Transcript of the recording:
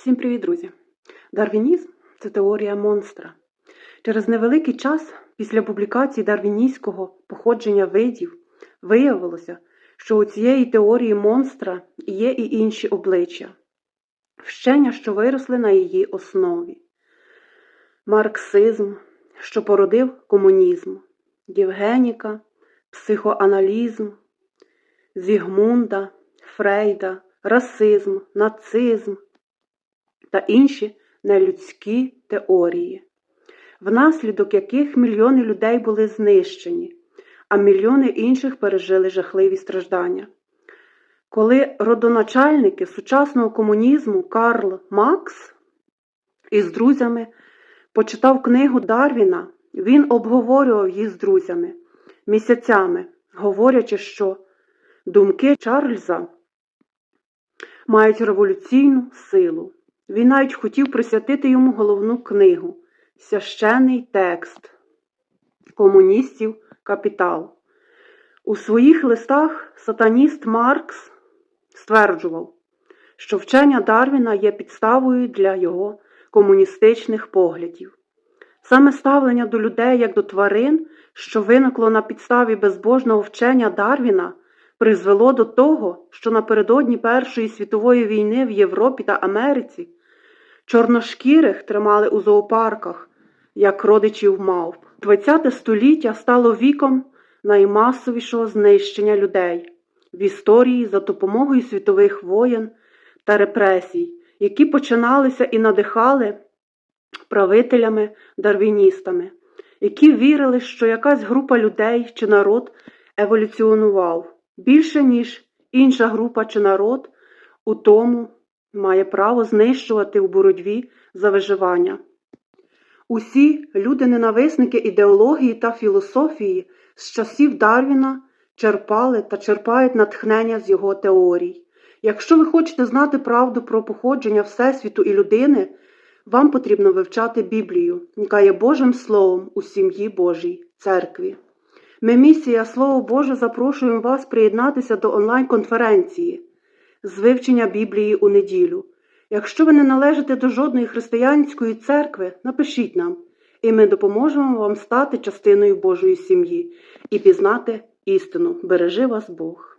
Всім привіт, друзі! Дарвінізм це теорія монстра. Через невеликий час після публікації дарвіністського походження видів виявилося, що у цієї теорії монстра є і інші обличчя, вщення, що виросли на її основі. Марксизм, що породив комунізм, Євгеніка, психоаналізм, Зігмунда, Фрейда, расизм, нацизм та інші нелюдські теорії, внаслідок яких мільйони людей були знищені, а мільйони інших пережили жахливі страждання. Коли родоначальники сучасного комунізму Карл Макс із друзями почитав книгу Дарвіна, він обговорював їх з друзями місяцями, говорячи, що думки Чарльза мають революційну силу. Він навіть хотів присвятити йому головну книгу Священний текст комуністів Капітал. У своїх листах сатаніст Маркс стверджував, що вчення Дарвіна є підставою для його комуністичних поглядів. Саме ставлення до людей як до тварин, що виникло на підставі безбожного вчення Дарвіна, призвело до того, що напередодні Першої світової війни в Європі та Америці чорношкірих тримали у зоопарках, як родичів мавп. ХХ століття стало віком наймасовішого знищення людей в історії за допомогою світових воєн та репресій, які починалися і надихали правителями дарвіністами, які вірили, що якась група людей чи народ еволюціонував більше, ніж інша група чи народ у тому має право знищувати у боротьбі за виживання. Усі люди-ненависники ідеології та філософії з часів Дарвіна черпали та черпають натхнення з його теорій. Якщо ви хочете знати правду про походження Всесвіту і людини, вам потрібно вивчати Біблію, яка є Божим Словом у сім'ї Божій церкві. Ми, місія Слово Боже, запрошуємо вас приєднатися до онлайн-конференції з вивчення Біблії у неділю. Якщо ви не належите до жодної християнської церкви, напишіть нам, і ми допоможемо вам стати частиною Божої сім'ї і пізнати істину. Бережи вас Бог.